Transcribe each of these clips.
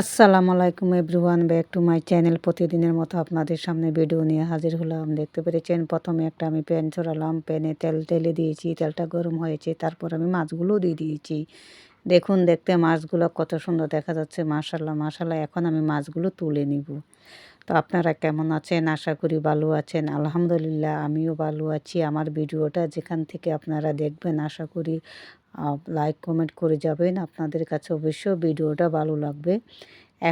আসসালামু আলাইকুম everyone, back to my channel. প্রতিদিনের মতো আপনাদের সামনে ভিডিও নিয়ে হাজির হলাম। দেখতে পেরেছেন, প্রথমে একটা আমি প্যান ছড়ালাম। প্যানে তেল তেলে দিয়েছি, তেলটা গরম হয়েছে, তারপর আমি মাছগুলো দিয়ে দিয়েছি। দেখুন, দেখতে মাছগুলো কত সুন্দর দেখা যাচ্ছে মাশাল্লাহ মাশাল্লাহ এখন আমি মাছগুলো তুলে নিব। তো আপনারা কেমন আছেন? আশা করি ভালো আছেন। আলহামদুলিল্লাহ, আমিও ভালো আছি। আমার ভিডিওটা যেখান থেকে আপনারা দেখবেন, আশা করি লাইক কমেন্ট করে যাবেন। আপনাদের কাছে অবশ্যই ভিডিওটা ভালো লাগবে।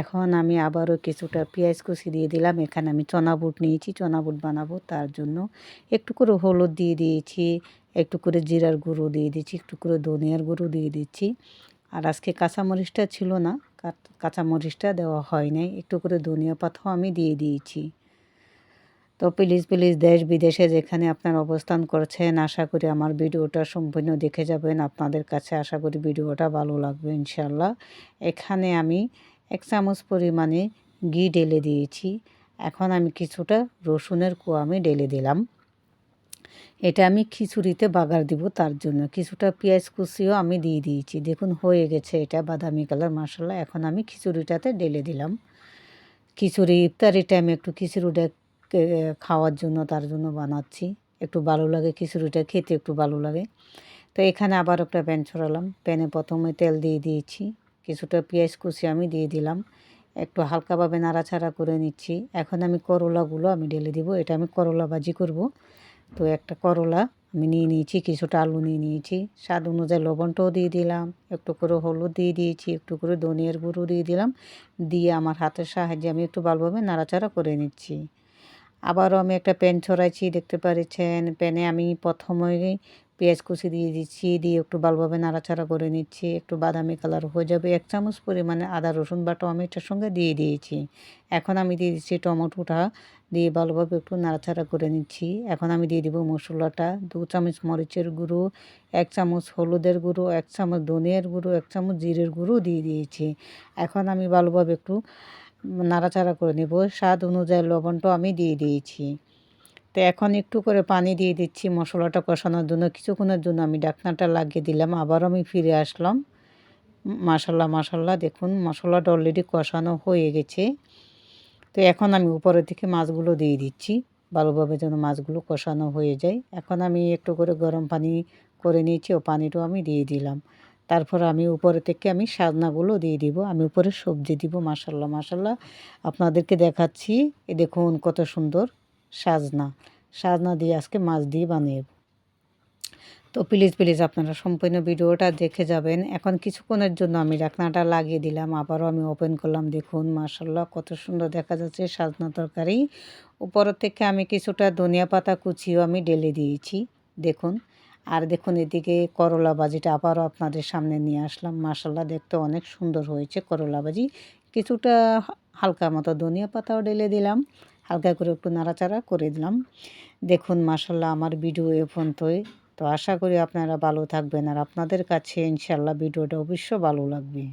এখন আমি আবারও কিছুটা পেঁয়াজ কুচি দিয়ে দিলাম। এখানে আমি চনা বুট নিয়েছি চনা বুট বানাবো, তার জন্য একটু করে হলুদ দিয়ে দিয়েছি। একটু করে জিরার গুঁড়ো দিয়ে দিচ্ছি, একটু করে ধনিয়ার গুঁড়ো দিয়ে দিচ্ছি। আর আজকে কাঁচামরিচটা ছিল না কাঁচামরিচটা দেওয়া হয় নাই, একটু করে ধনিয়া পাতাও আমি দিয়ে দিয়েছি। তো প্লিজ প্লিজ দেশ বিদেশে যেখানে আপনার অবস্থান করছেন, আশা করি আমার ভিডিওটা সম্পূর্ণ দেখে যাবেন, আপনাদের কাছে আশা করি ভিডিওটা ভালো লাগবে ইনশাল্লাহ এখানে আমি এক চামচ পরিমাণে ঘি ঢেলে দিয়েছি। এখন আমি কিছুটা রসুনের কুয়া আমি ঢেলে দিলাম। এটা আমি খিচুড়িতে বাগার দিব তার জন্য। কিছুটা পেঁয়াজ কুচিও আমি দিয়ে দিয়েছি। দেখুন, হয়ে গেছে এটা বাদামি কালার মশলা এখন আমি খিচুড়িটাতে ঢেলে দিলাম। খিচুড়ি ইফতারি টাইমে একটু খিচুড়িটা খাওয়ার জন্য, তার জন্য বানাচ্ছি। একটু ভালো লাগে খিচুড়িটা, খেতে একটু ভালো লাগে। তো এখানে আবার একটা প্যান ছড়ালাম। প্যানে প্রথমে তেল দিয়ে দিয়েছি। কিছুটা পেঁয়াজ কুচি আমি দিয়ে দিলাম। একটু হালকাভাবে নাড়াচাড়া করে নিচ্ছি। এখন আমি করলাগুলো আমি ঢেলে দিব। এটা আমি করলা ভাজি করব। তো একটা করলা আমি নিয়ে নিয়েছি, কিছুটা আলু নিয়ে নিয়েছি। স্বাদ অনুযায়ী লবণটাও দিয়ে দিলাম, একটু করে হলুদ দিয়ে দিয়েছি, একটু করে ধনিয়ার গুঁড়ো দিয়ে দিলাম। দিয়ে আমার হাতের সাহায্যে আমি একটু ভালোভাবে নাড়াচাড়া করে নিচ্ছি। আবারও আমি একটা প্যান ছড়াইছি, দেখতে পাচ্ছেন। প্যানে আমি প্রথমে পেঁয়াজ কুচি দিয়ে দিচ্ছি, দিয়ে একটু ভালোভাবে নাড়াচাড়া করে নিচ্ছি, একটু বাদামি কালার হয়ে যাবে। এক চামচ পরিমাণে আদা, রসুন বা টমেটোর সঙ্গে দিয়ে দিয়েছি। এখন আমি দিয়ে দিচ্ছি টমেটোটা, দিয়ে ভালোভাবে একটু নাড়াচাড়া করে নিচ্ছি। এখন আমি দিয়ে দিব মশলাটা, দু চামচ মরিচের গুঁড়ো, এক চামচ হলুদের গুঁড়ো, এক চামচ ধনিয়ার গুঁড়ো, এক চামচ জিরের গুঁড়ো দিয়ে দিয়েছি। এখন আমি ভালোভাবে একটু নাড়াচাড়া করে নেব। স্বাদ অনুযায়ী লবণটাও আমি দিয়ে দিয়েছি। তো এখন একটু করে পানি দিয়ে দিচ্ছি, মশলাটা কষানোর জন্য। কিছুক্ষণের জন্য আমি ডাকনাটা লাগিয়ে দিলাম, আবার আমি ফিরে আসলাম। মাসাল্লাহ মাসাল্লাহ দেখুন মশলাটা অলরেডি কষানো হয়ে গেছে। তো এখন আমি উপরের থেকে মাছগুলো দিয়ে দিচ্ছি, ভালোভাবে যেন মাছগুলো কষানো হয়ে যায়। এখন আমি একটু করে গরম পানি করে নিয়েছি, ও পানিটাও আমি দিয়ে দিলাম। তারপর আমি উপরে থেকে আমি সাজনাগুলো দিয়ে দিব, আমি উপরে সবজি দিব মাসাল্লাহ মাসাল্লাহ আপনাদেরকে দেখাচ্ছি, এ দেখুন কত সুন্দর। সাজনা সাজনা দিয়ে আজকে মাছ দিয়ে বানিয়ে। তো প্লিজ প্লিজ আপনারা সম্পূর্ণ ভিডিওটা দেখে যাবেন। এখন কিছুক্ষণের জন্য আমি রাখনাটা লাগিয়ে দিলাম। আবারও আমি ওপেন করলাম। দেখুন মাসাল্লাহ কত সুন্দর দেখা যাচ্ছে সাজনা তরকারি। উপরের থেকে আমি কিছুটা ধনিয়া পাতা কুচিও আমি ডেলে দিয়েছি। দেখুন, আর দেখুন এদিকে করলা ভাজিটা আবারও আপনাদের সামনে নিয়ে আসলাম। মাসাল্লাহ দেখতে অনেক সুন্দর হয়েছে করলা ভাজি। কিছুটা হালকা মতো ধনিয়া পাতাও ঢেলে দিলাম। হালকা করে একটু নাড়াচাড়া করে দিলাম। দেখুন মাসাল্লাহ আমার ভিডিও এ পর্যন্তই। তো আশা করি আপনারা ভালো থাকবেন আর আপনাদের কাছে ইনশাল্লাহ ভিডিওটা অবশ্য ভালো লাগবে।